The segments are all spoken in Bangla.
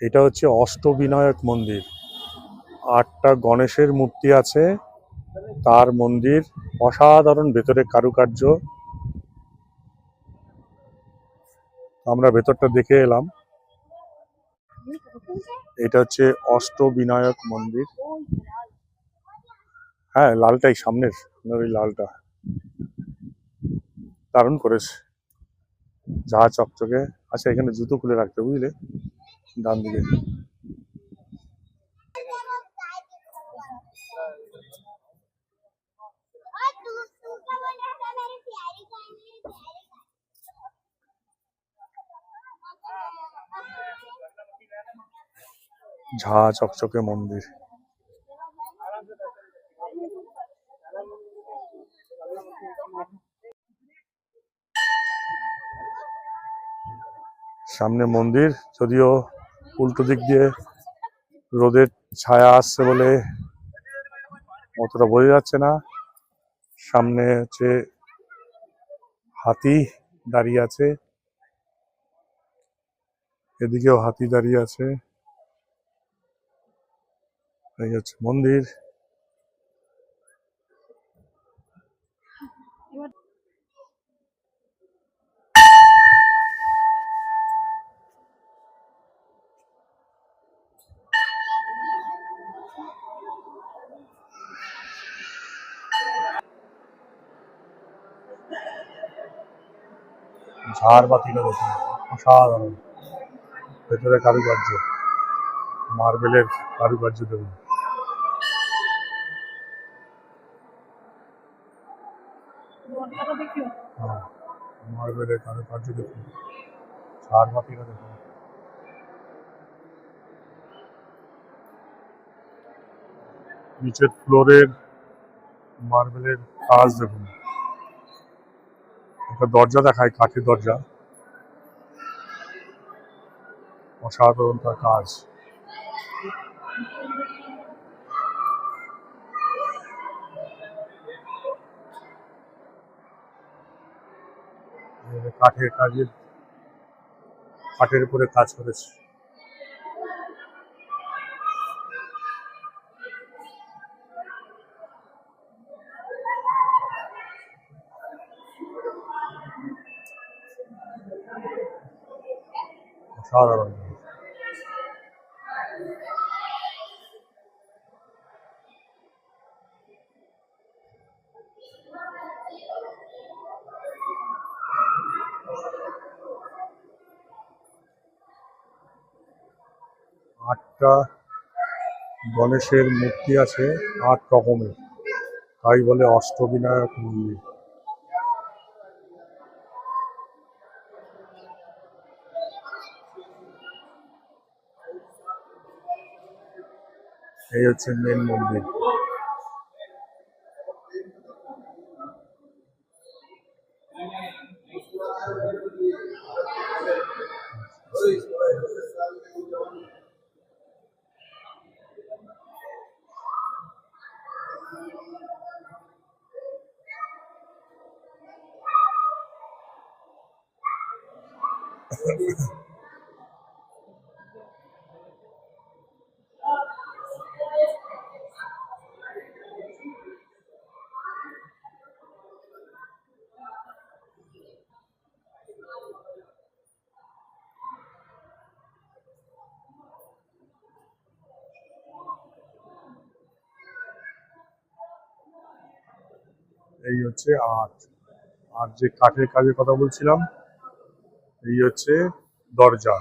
এটা হচ্ছে অষ্টবিনায়ক মন্দির। আটটা গণেশের মূর্তি আছে। তার মন্দির অসাধারণ ভেতরে কারুকার্য। আমরা ভেতরটা দেখে এলাম। এটা হচ্ছে অষ্টবিনায়ক মন্দির। হ্যাঁ লালটাই সামনের, ওই লালটা। দারুণ করেছে। যা চকচকে। আচ্ছা এখানে জুতো খুলে রাখতে বুঝলে? ডান দিকে। ঝা চকচকে মন্দির। সামনে মন্দির যদিও উল্টো দিক দিয়ে রোদের ছায়া আসছে বলে অতটা বোঝা যাচ্ছে না। সামনে হচ্ছে হাতি দাঁড়িয়ে আছে। এদিকেও হাতি দাঁড়িয়ে আছে। এই হচ্ছে মন্দির। ঝাড়বাতিটা দেখুন অসাধারণ। ভেতরে কারুকার্য। মার্বেলের কারুকার্য দেখুন। হ্যাঁ মার্বেলের কারুকার্য দেখুন। ঝাড়বাতিটা দেখুন। নিচের ফ্লোরের মার্বেলের কাজ দেখুন। একটা দরজা দেখায় কাঠের দরজা। অসাধারণ তার কাজ। কাঠের কাজের কাঠের উপরে কাজ করেছে। অসাধারণ আটটা গণেশের মূর্তি আছে আট রকমের। তাই বলে অষ্টবিনায়ক মন্দির। এই হচ্ছে মেন মন্দির। এই হচ্ছে আট আর যে কাঠের কাজের কথা বলছিলাম, এই হচ্ছে দরজা।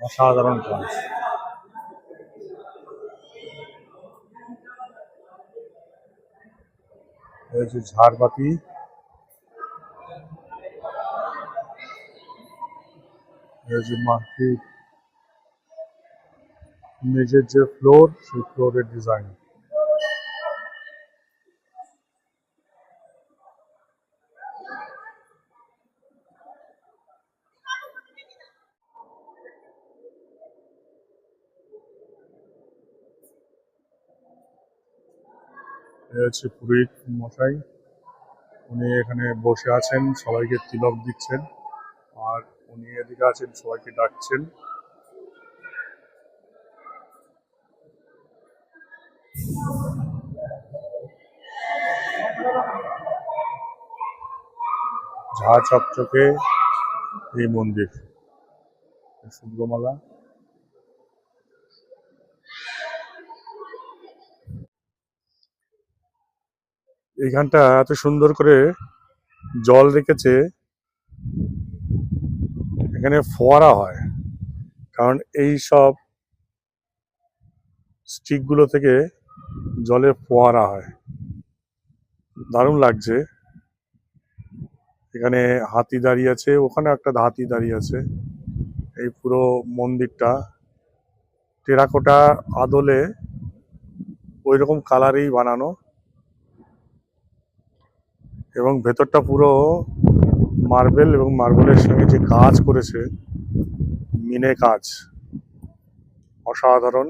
অসাধারণ কাজ। হচ্ছে ঝাড়বাতি। হচ্ছে মাটির মেঝের যে ফ্লোর সেই ফ্লোরের ডিজাইন হচ্ছে পুরোহিত মশাই। উনি এখানে বসে আছেন, সবাইকে তিলক দিচ্ছেন। আর উনি এদিকে আছেন, সবাইকে ডাকছেন। ঝা চকচকে এই মন্দির শুভ্রমালা। এইখানটা এত সুন্দর করে জল রেখেছে, এখানে ফোয়ারা হয়, কারণ এই সব স্টিকগুলো থেকে জলে ফোয়ারা হয়। দারুণ লাগছে। এখানে হাতি দাঁড়িয়ে আছে ওখানে একটা হাতি দাঁড়িয়ে আছে। এই পুরো মন্দিরটা টেরাকোটা আদলে ওই রকম কালারেই বানানো। এবং ভেতরটা পুরো মার্বেল এবং মার্বেলের সঙ্গে যে কাজ করেছে, মিনে কাজ। অসাধারণ।